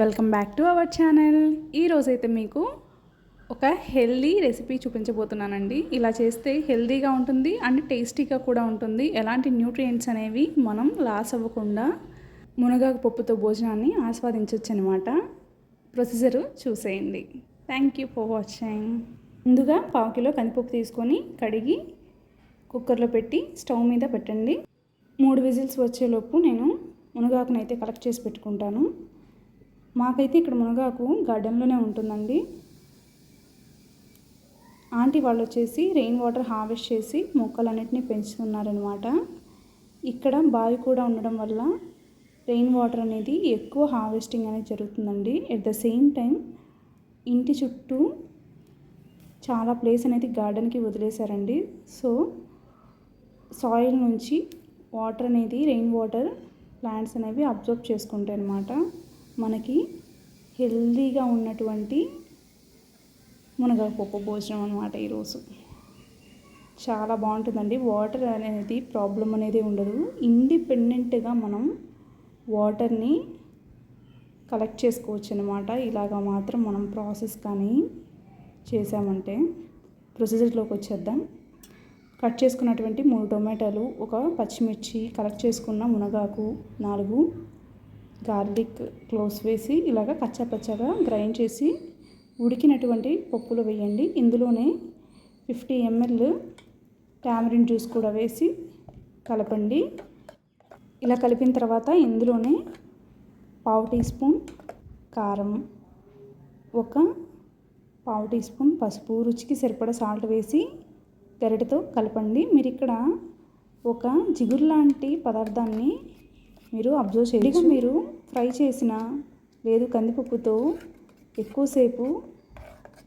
Welcome back to our channel. ఈరోజైతే మీకు ఒక హెల్దీ రెసిపీ చూపించబోతున్నానండి. ఇలా చేస్తే హెల్దీగా ఉంటుంది అండ్ టేస్టీగా కూడా ఉంటుంది. ఎలాంటి న్యూట్రియంట్స్ అనేవి మనం లాస్ అవ్వకుండా మునగాకు పప్పుతో భోజనాన్ని ఆస్వాదించవచ్చు అనమాట ప్రొసీజర్ చూసేయండి. థ్యాంక్ యూ ఫర్ వాచింగ్ ముందుగా పావు కిలో కందిపప్పు తీసుకొని కడిగి కుక్కర్లో పెట్టి స్టవ్ మీద పెట్టండి. మూడు విజిల్స్ వచ్చేలోపు నేను మునగాకునైతే కలెక్ట్ చేసి పెట్టుకుంటాను. మాకైతే ఇక్కడ మునగాకు గార్డెన్లోనే ఉంటుందండి. ఆంటీ వాళ్ళు వచ్చేసి రెయిన్ వాటర్ హార్వెస్ట్ చేసి మొక్కలన్నిటినీ పెంచుతున్నారనమాట ఇక్కడ బావి కూడా ఉండడం వల్ల రెయిన్ వాటర్ అనేది ఎక్కువ హార్వెస్టింగ్ అనేది జరుగుతుందండి. ఎట్ ద సేమ్ టైం ఇంటి చుట్టూ చాలా ప్లేస్ అనేది గార్డెన్కి వదిలేశారండి. సో సాయిల్ నుంచి వాటర్ అనేది రెయిన్ వాటర్ ప్లాంట్స్ అనేవి అబ్జర్వ్ చేసుకుంటాయి అన్నమాట మనకి హెల్దీగా ఉన్నటువంటి మునగాకు భోజనం అనమాట ఈరోజు. చాలా బాగుంటుందండి. వాటర్ అనేది ప్రాబ్లం అనేది ఉండదు. ఇండిపెండెంట్గా మనం వాటర్ని కలెక్ట్ చేసుకోవచ్చు అనమాట ఇలాగా మాత్రం మనం ప్రాసెస్ కానీ చేసామంటే ప్రొసీజర్లోకి వచ్చేద్దాం. కట్ చేసుకున్నటువంటి మూడు టొమాటోలు ఒక పచ్చిమిర్చి కలెక్ట్ చేసుకున్న మునగాకు నాలుగు గార్లిక్ క్లోవ్స్ వేసి ఇలాగ కచ్చాపచ్చగా గ్రైండ్ చేసి ఉడికినటువంటి పప్పులు వేయండి. ఇందులోనే ఫిఫ్టీ ఎంఎల్ టామరిన్ జ్యూస్ కూడా వేసి కలపండి. ఇలా కలిపిన తర్వాత ఇందులోనే పావు టీ స్పూన్ కారం ఒక పావు టీ స్పూన్ పసుపు రుచికి సరిపడా సాల్ట్ వేసి గరిటతో కలపండి. మీరు ఇక్కడ ఒక జిగురు లాంటి పదార్థాన్ని మీరు అబ్జర్వ్ చేయండి మీరు ఫ్రై చేసిన లేదు కందిపప్పుతో ఎక్కువసేపు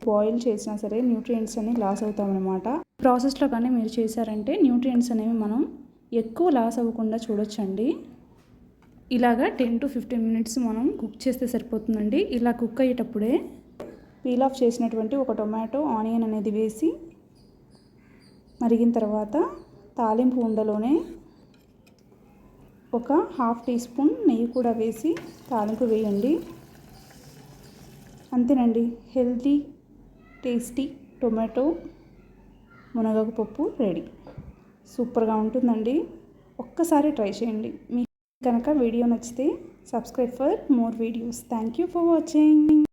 బాయిల్ చేసినా సరే న్యూట్రియంట్స్ అనేవి లాస్ అవుతామన్నమాట. ప్రాసెస్లో కానీ మీరు చేశారంటే న్యూట్రియంట్స్ అనేవి మనం ఎక్కువ లాస్ అవ్వకుండా చూడొచ్చండి. ఇలాగా టెన్ టు ఫిఫ్టీన్ మినిట్స్ మనం కుక్ చేస్తే సరిపోతుందండి. ఇలా కుక్ అయ్యేటప్పుడే పీల్ ఆఫ్ చేసినటువంటి ఒక టొమాటో ఆనియన్ అనేది వేసి మరిగిన తర్వాత తాలింపు ఉండలోనే ఒక హాఫ్ టీ స్పూన్ నెయ్యి కూడా వేసి తాలింపు వేయండి. అంతేనండి. హెల్తీ టేస్టీ టొమాటో మునగాకు పప్పు రెడీ. సూపర్గా ఉంటుందండి. ఒక్కసారి ట్రై చేయండి. మీకు కనుక వీడియో నచ్చితే subscribe for more videos. Thank you for watching.